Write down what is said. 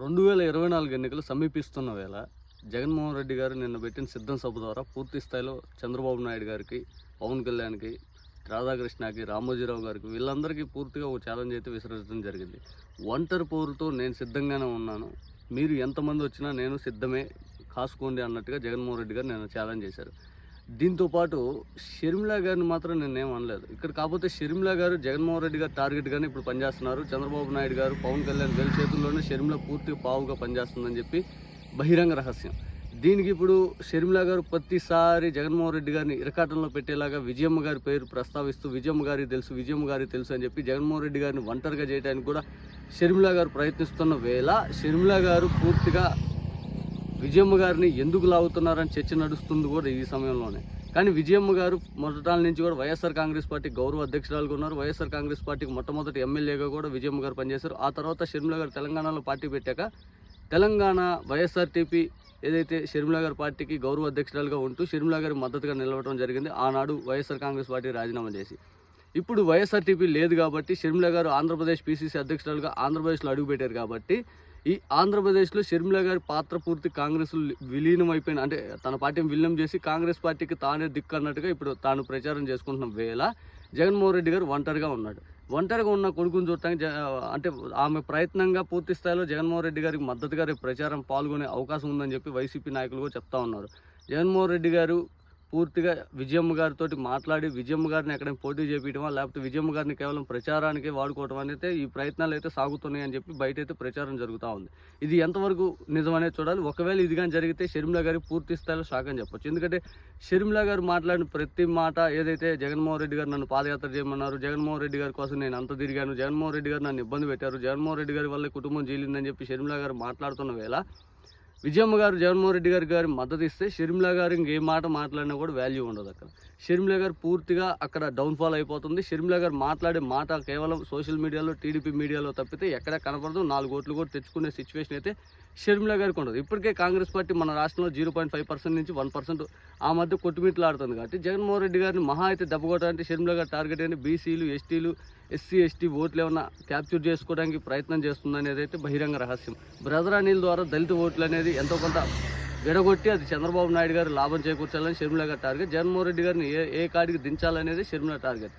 రెండు వేల ఇరవై నాలుగు ఎన్నికలు సమీపిస్తున్న వేళ జగన్మోహన్ రెడ్డి గారు నిన్న పెట్టిన సిద్ధం సభ ద్వారా పూర్తి స్థాయిలో చంద్రబాబు నాయుడు గారికి పవన్ కళ్యాణ్కి రాధాకృష్ణకి రామోజీరావు గారికి వీళ్ళందరికీ పూర్తిగా ఒక ఛాలెంజ్ అయితే విసర్జించడం జరిగింది. ఒంటరి పోరుతో నేను సిద్ధంగానే ఉన్నాను. మీరు ఎంతమంది వచ్చినా నేను సిద్ధమే. కాసుకోండి అన్నట్టుగా జగన్మోహన్ రెడ్డి గారు నేను ఛాలెంజ్ చేశారు. దీంతో పాటు షర్మిలా గారిని మాత్రం నేనేం అనలేదు. ఇక్కడ కాకపోతే షర్మిలా గారు జగన్మోహన్ రెడ్డి గారు టార్గెట్గానే ఇప్పుడు పనిచేస్తున్నారు. చంద్రబాబు నాయుడు గారు పవన్ కళ్యాణ్ గారి చేతుల్లోనే షర్మిల పూర్తిగా పావుగా పనిచేస్తుందని చెప్పి బహిరంగ రహస్యం. దీనికి ఇప్పుడు షర్మిలా గారు ప్రతిసారి జగన్మోహన్ రెడ్డి గారిని ఇరకాటంలో పెట్టేలాగా విజయమ్మ గారి పేరు ప్రస్తావిస్తూ విజయమ్మ గారి తెలుసు విజయమ్మ గారి తెలుసు అని చెప్పి జగన్మోహన్ రెడ్డి గారిని ఒంటరిగా చేయడానికి కూడా షర్మిలా గారు ప్రయత్నిస్తున్న వేళ షర్మిలా గారు పూర్తిగా విజయమ్మ గారిని ఎందుకు లాగుతున్నారని చర్చ నడుస్తుంది కూడా ఈ సమయంలోనే. కానీ విజయమ్మ గారు మొదటాల నుంచి కూడా వైఎస్ఆర్ కాంగ్రెస్ పార్టీ గౌరవ అధ్యక్షురాలుగా ఉన్నారు. వైఎస్ఆర్ కాంగ్రెస్ పార్టీకి మొట్టమొదటి ఎమ్మెల్యేగా కూడా విజయమ్మ గారు పనిచేశారు. ఆ తర్వాత షర్మిల గారు తెలంగాణలో పార్టీ పెట్టాక తెలంగాణ వైఎస్ఆర్టీపీ ఏదైతే షర్మిల గారి పార్టీకి గౌరవ అధ్యక్షురాలుగా ఉంటూ షర్మిల గారి మద్దతుగా నిలవడం జరిగింది. ఆనాడు వైఎస్ఆర్ కాంగ్రెస్ పార్టీ రాజీనామా చేసి. ఇప్పుడు వైఎస్ఆర్టీపీ లేదు కాబట్టి షర్మిల గారు ఆంధ్రప్రదేశ్ పీసీసీ అధ్యక్షురాలుగా ఆంధ్రప్రదేశ్లో అడుగుపెట్టారు కాబట్టి ఈ ఆంధ్రప్రదేశ్లో షర్మిల గారి పాత్ర పూర్తి కాంగ్రెస్లో విలీనం అయిపోయిన అంటే తన పార్టీని విలీనం చేసి కాంగ్రెస్ పార్టీకి తానే దిక్కు అన్నట్టుగా ఇప్పుడు తాను ప్రచారం చేసుకుంటున్న వేళ జగన్మోహన్ రెడ్డి గారు ఒంటరిగా ఉన్నాడు. ఒంటరిగా ఉన్న కొడుకుని చూడటానికి జ- అంటే ఆమె ప్రయత్నంగా పూర్తి స్థాయిలో జగన్మోహన్ రెడ్డి గారికి మద్దతుగా రేపు ప్రచారం పాల్గొనే అవకాశం ఉందని చెప్పి వైసీపీ నాయకులు కూడా చెప్తా ఉన్నారు. జగన్మోహన్ రెడ్డి గారు పూర్తిగా విజయమ్మ గారితో మాట్లాడి విజయమ్మ గారిని ఎక్కడైనా పోటీ చేపించడమా లేకపోతే విజయమ్మ గారిని కేవలం ప్రచారానికి వాడుకోవడం అనేది ఈ ప్రయత్నాలు అయితే సాగుతున్నాయి అని చెప్పి బయట అయితే ప్రచారం జరుగుతూ ఉంది. ఇది ఎంతవరకు నిజమనేది చూడాలి. ఒకవేళ ఇది కానీ జరిగితే షర్మిల గారి పూర్తి స్థాయిలో షాక్ అని చెప్పొచ్చు. ఎందుకంటే షర్మిలా గారు మాట్లాడిన ప్రతి మాట ఏదైతే జగన్మోహన్ రెడ్డి గారు నన్ను పాదయాత్ర చేయమన్నారు జగన్మోహన్ రెడ్డి గారి కోసం నేను అంత తిరిగాను జగన్మోహన్ రెడ్డి గారు నన్ను ఇబ్బంది పెట్టారు జగన్మోహన్ రెడ్డి గారి వల్ల కుటుంబం జీలిందని చెప్పి షర్మిలా గారు మాట్లాడుతున్న వేళ విజయమ్మ గారు జగన్మోహన్ రెడ్డి గారి గారి మద్దతు ఇస్తే షర్మిల గారు ఇంకే మాట మాట్లాడినా కూడా వాల్యూ ఉండదు అక్కడ. షర్మిల గారు పూర్తిగా అక్కడ డౌన్ఫాల్ అయిపోతుంది. షర్మిల గారు మాట్లాడే మాట కేవలం సోషల్ మీడియాలో టీడీపీ మీడియాలో తప్పితే ఎక్కడ కనపడదు. నాలుగు ఓట్లు కూడా తెచ్చుకునే సిచ్యువేషన్ అయితే షర్మిల గారికి ఉండదు. ఇప్పటికే కాంగ్రెస్ పార్టీ మన రాష్ట్రంలో జీరో పాయింట్ ఫైవ్ పర్సెంట్ నుంచి వన్ పర్సెంట్ ఆ మధ్య కొట్టుమిట్లాడుతుంది కాబట్టి జగన్మోహన్ రెడ్డి గారిని మహా అయితే దెబ్బకొట్టడానికి షర్మిల గారు టార్గెట్ అని బీసీలు ఎస్టీలు ఎస్సీ ఎస్టీ ఓట్లు ఏమన్నా క్యాప్చర్ చేసుకోవడానికి ప్రయత్నం చేస్తుందనేది అయితే బహిరంగ రహస్యం. బ్రదర్ అనిల్ ద్వారా దళిత ఓట్లు అనేది ఎంతో కొంత విడగొట్టి అది చంద్రబాబు నాయుడు గారు లాభం చేకూర్చాలని షర్మిల గారి టార్గెట్. జగన్మోహన్ రెడ్డి గారిని ఏ ఏ కాడికి దించాలనేది షర్మిల టార్గెట్.